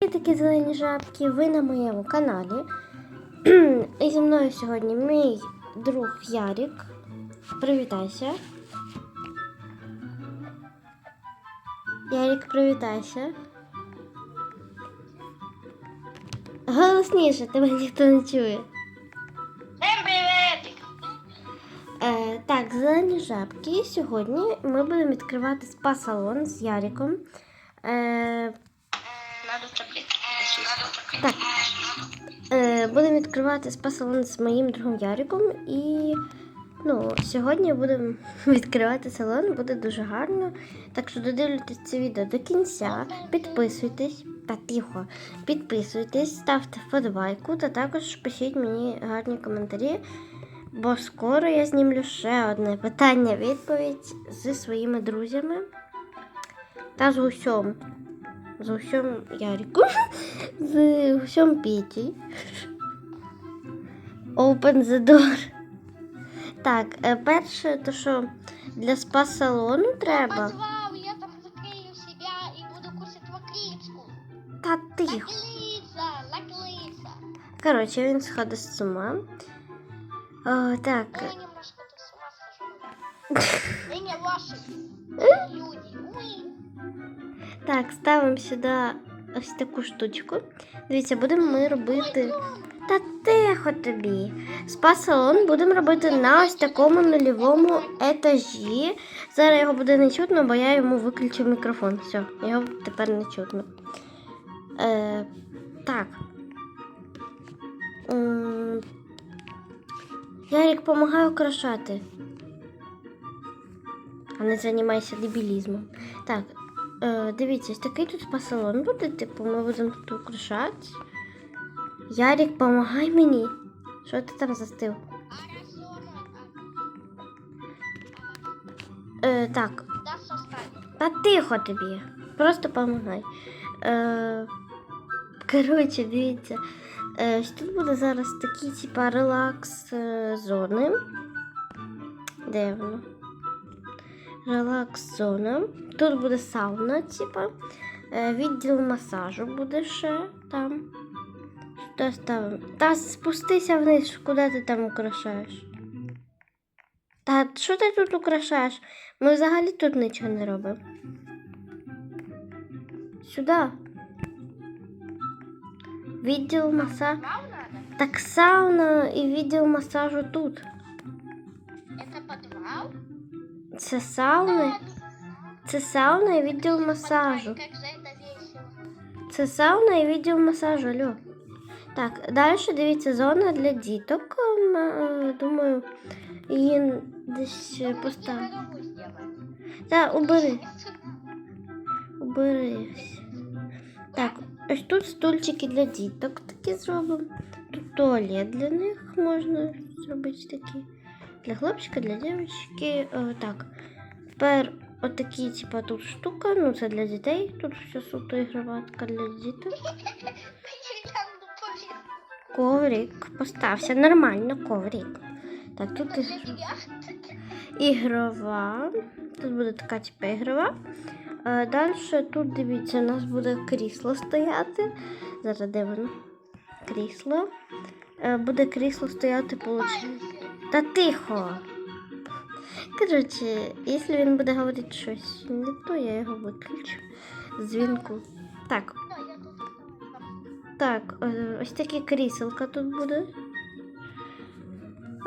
такі зелені жабки, ви на моєму каналі. І зі мною сьогодні мій друг Ярік. Привітайся. Ярік, привітайся. Голосніше, тебе ніхто не чує. Всем приветик! Е, так, зелені жабки. Сьогодні ми будемо відкривати спа-салон з Яріком. Е. Так. Е, будемо відкривати спа-салон з моїм другом Яриком. І ну, сьогодні будемо відкривати салон, буде дуже гарно. Так що додивлюйтесь це відео до кінця. Підписуйтесь та тихо. Підписуйтесь, ставте вподобайку та також пишіть мені гарні коментарі. Бо скоро я знімлю ще одне питання-відповідь зі своїми друзями та з гусем. З гусем Ярику. З гусем Петі. Open the door. Так, е, перше, то що для спа-салону треба. Я там закрою себя и буду кушать лакричку. Та тихо. Коротше, він сходить з ума. О, так. Я немножко с ума схожу. И не ваши люди. Так, ставимо сюди ось таку штучку. Дивіться, будемо ми робити. Та тихо тобі. Спа-салон будемо робити на ось такому нульовому етажі. Зараз його буде не чутно, бо я йому виключив мікрофон. Все, його тепер не чутно. Е, так. Ярик, помагай украшати. А не займайся дебілізмом. Так, е, дивіться, такий тут спа-салон буде, типу, ми будемо тут украшати. Ярик, помагай мені. Що ти там застив? Е, так, та тихо тобі. Просто помагай. Е, коротше, дивіться. Е, тут буде зараз такі, типа, релакс е, зони. Де воно? Релакс зона. Тут буде сауна, типа. Е, відділ масажу буде ще там. Ставимо. Та спустися вниз, куди ти там украшаєш? Та що ти тут украшаєш? Ми взагалі тут нічого не робимо. Сюди. Відділ масажу. Так сауна і відділ масажу тут. Це сауна. Це сауна і відділ масажу. Це сауна і відділ масажу, алло. Так, далі дивіться, зона для діток. Е, Думаю, її десь е, поставимо. Дорогу сделаем. Та, убери. Убери. Так, ось тут стульчики для діток такі зробимо. Тут туалет для них можна зробити такі. Для хлопчика, для дівчинки. Так. Тепер отакі, типа, тут штука, ну це для дітей. Тут все суто ігроватка для. Там. Коврик постався. Нормально, коврик. Так, тут ігрова. Тут буде така типа ігрова. Е, Далі тут дивіться, у нас буде крісло стояти. Зараз де воно? Крісло. Е, Буде крісло стояти, получить. Та тихо. Коротше, якщо він буде говорити щось не то, я його виключу. Дзвінку. Так, так, е, ось таке кріселка тут буде.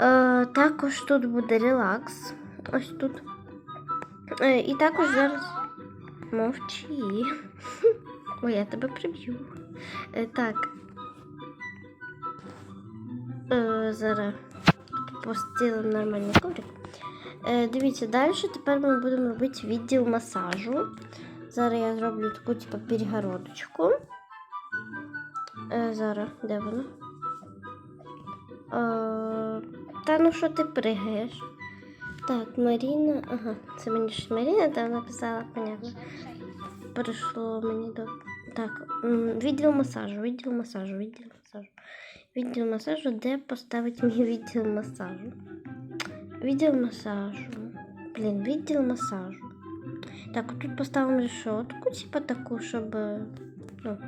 Е, також тут буде релакс. Ось тут. Е, і також зараз. Мовчи. Ой, я тебе приб'ю. Е, так. Е, зараз постілимо нормальний коврик. Е, дивіться, далі тепер ми будемо робити відділ масажу. Зараз я зроблю таку типу перегородочку. Е, зараз, де воно? Е, та ну що ти пригаєш? Так, Маріна. Ага, це мені ж Маріна там написала, понятно. Прийшло мені до. Так, відділ масажу, відділ масажу, відділ масажу. Відділ масажу, де поставити мій відділ масажу? Відділ масажу. Блін, відділ масажу. Так, тут поставимо решетку, типа таку, щоб. Ну,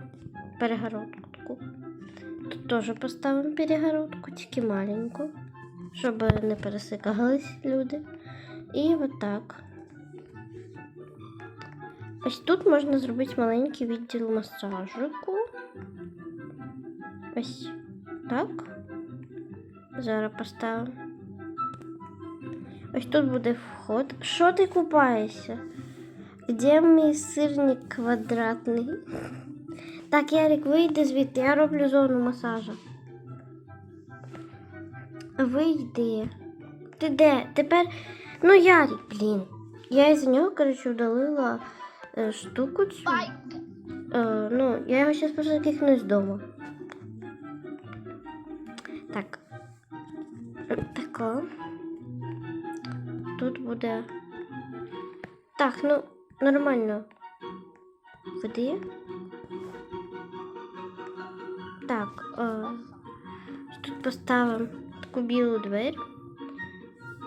перегородку. Тут теж поставимо перегородку, тільки маленьку, щоб не пересикались люди. І отак. Ось тут можна зробити маленький відділ масажику. Ось так. Зараз поставимо. Ось тут буде вход. Що ти купаєшся? Де мій сирник квадратний? Так, Ярик, вийди звідти, я роблю зону масажу. Вийди. Ти де? Тепер. Ну, Ярик, блін. Я із нього, коротше, удалила е, штуку цю. Е, ну, я його зараз просто кикну з дому. Так. Тако. Тут буде. Так, ну, нормально. Води. Так, е, тут поставимо таку білу двері.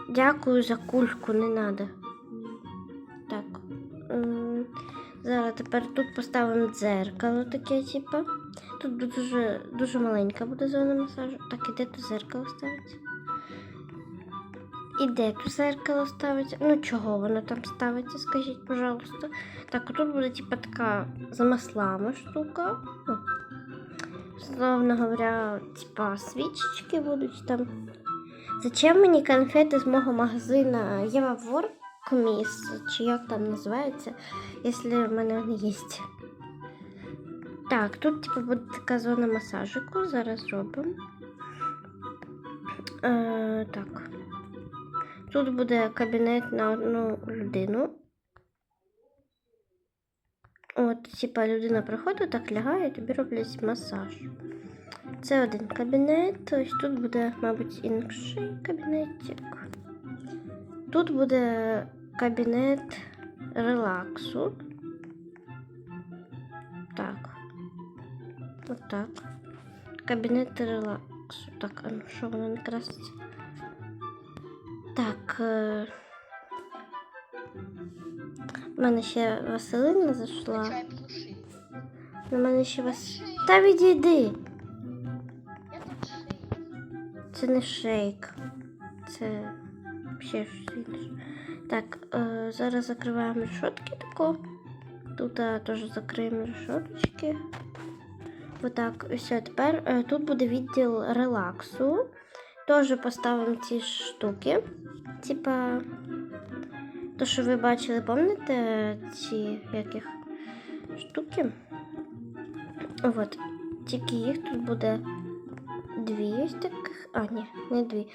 Дякую за кульку, не треба. Так. Зараз тепер тут поставимо дзеркало таке, типу. Тут дуже, дуже маленька буде зона масажу. Так, і де тут зеркало ставиться? І де тут зеркало ставиться? Ну чого воно там ставиться, скажіть, пожалуйста. Так, тут буде типа така з маслами штука. Ну, словно говоря, типа свічечки будуть там. Зачем мені конфети з мого магазина Єва Воркміс, чи як там називається, якщо в мене вони є? Так, тут типу буде така зона масажику. Зараз робимо. Е, так. Тут буде кабінет на одну людину. От, типа, людина приходить, так лягає, тобі роблять масаж. Це один кабінет. Ось тут буде, мабуть, інший кабінетик. Тут буде кабінет релаксу. Так. Отак. Кабінет релаксу. Так, а ну що воно не краситься? Так. Е... У мене ще Василина зайшла. У мене ще вас. Та відійди! Це не шейк. Це ще щось інше. Так, е, зараз закриваємо решетки тако. Тут е, теж закриємо решеточки. Отак, все, тепер е, тут буде відділ релаксу. Теж поставимо ці штуки. Типа, то, що ви бачили, пам'ятаєте ці яких штуки? От, тільки їх тут буде дві таких. А, ні, не дві.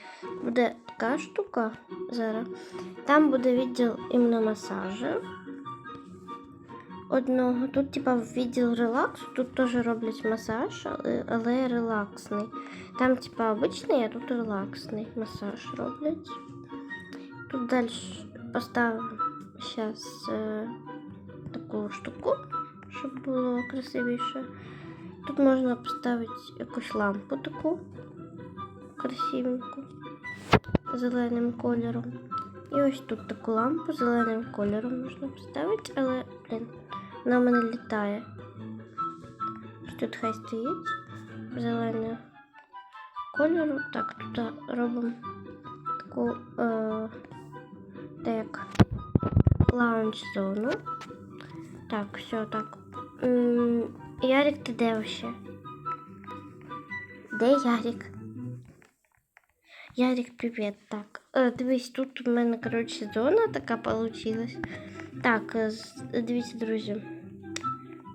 Буде така штука зараз. Там буде відділ іменно масажу. Одного. Тут, типа, відділ релаксу, тут теж роблять масаж, але, але релаксний. Там, типа, обичний, а тут релаксний масаж роблять. Тут далі поставимо зараз е, таку штуку, щоб було красивіше. Тут можна поставити якусь лампу таку красивеньку зеленим кольором. І ось тут таку лампу зеленим кольором можна поставити, але блін, вона в мене літає. Тут хай стоїть зеленого кольору. Так, тут робимо таку е, так, лаунж зону. Так, все так. Ярик, ти де вообще? Де Ярик? Ярик, привіт. Так, е, дивись, тут у мене, коротше, зона така получилась. Так, е, з- дивіться, друзі.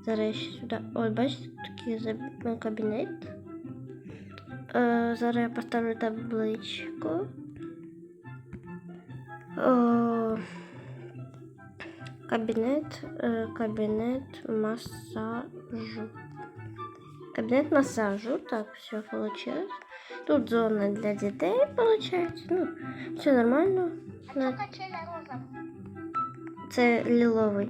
Зараз я ще сюди. От, бачите, тут такий за- е, кабінет. Е, зараз я поставлю табличку. Е, кабінет, е, кабінет масажу. Кабинет массажу. Так, все получилось. Тут зона для детей получается. Ну, все нормально. А Це ліловий.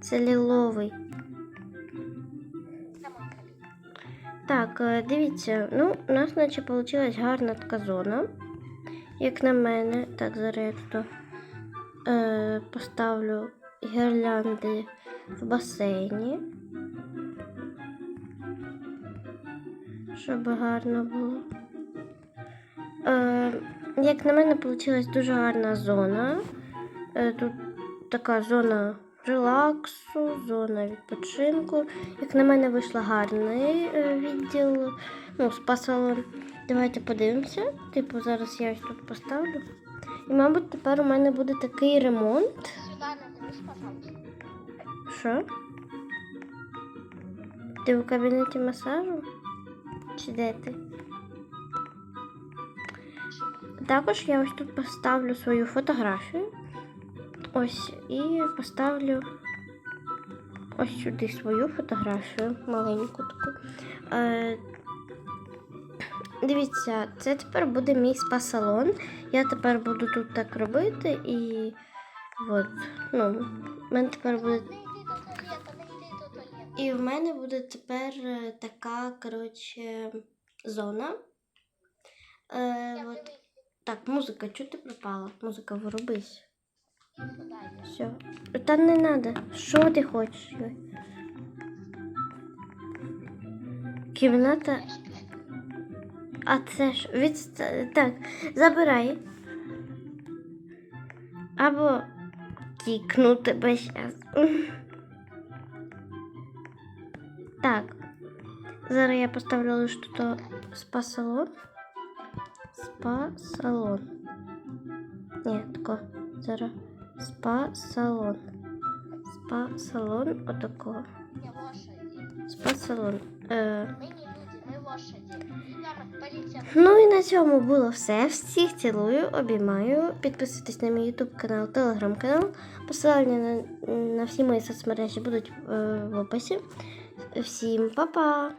Це ліловий. Так, е, дивіться, ну, у нас наче получилась гарна така зона. Як на мене. Так, зараз я е, поставлю гірлянди в басейні. Щоб гарно було. Е, як на мене, вийшла дуже гарна зона. Е, тут така зона релаксу, зона відпочинку. Як на мене, вийшла гарний е, відділ, ну, спа-салон. Давайте подивимося. Типу, зараз я ось тут поставлю. І, мабуть, тепер у мене буде такий ремонт. Що? Ти у кабінеті масажу? Чи де ти? Також я ось тут поставлю свою фотографію. Ось і поставлю ось сюди свою фотографію, маленьку таку. Е, дивіться, це тепер буде мій спа-салон. Я тепер буду тут так робити і от, ну, в мене тепер буде і в мене буде тепер е, така, коротше, зона. Е, от. Так, музика, чого ти пропала? Музика, вирубись. Все. Та не треба. Що ти хочеш? Кімната. А це ж від... Так, забирай. Або кікну тебе зараз. Так. Зараз я поставлю лише тут спа-салон. Спа-салон. Ні, тако. Зараз. Спа-салон. Спа-салон. Отако. Спа-салон. Е, поліція. Ну і на цьому було все. Всіх цілую, обіймаю. Підписуйтесь на мій YouTube канал, телеграм канал. Посилання на, на всі мої соцмережі будуть е, в описі. Всім па-па!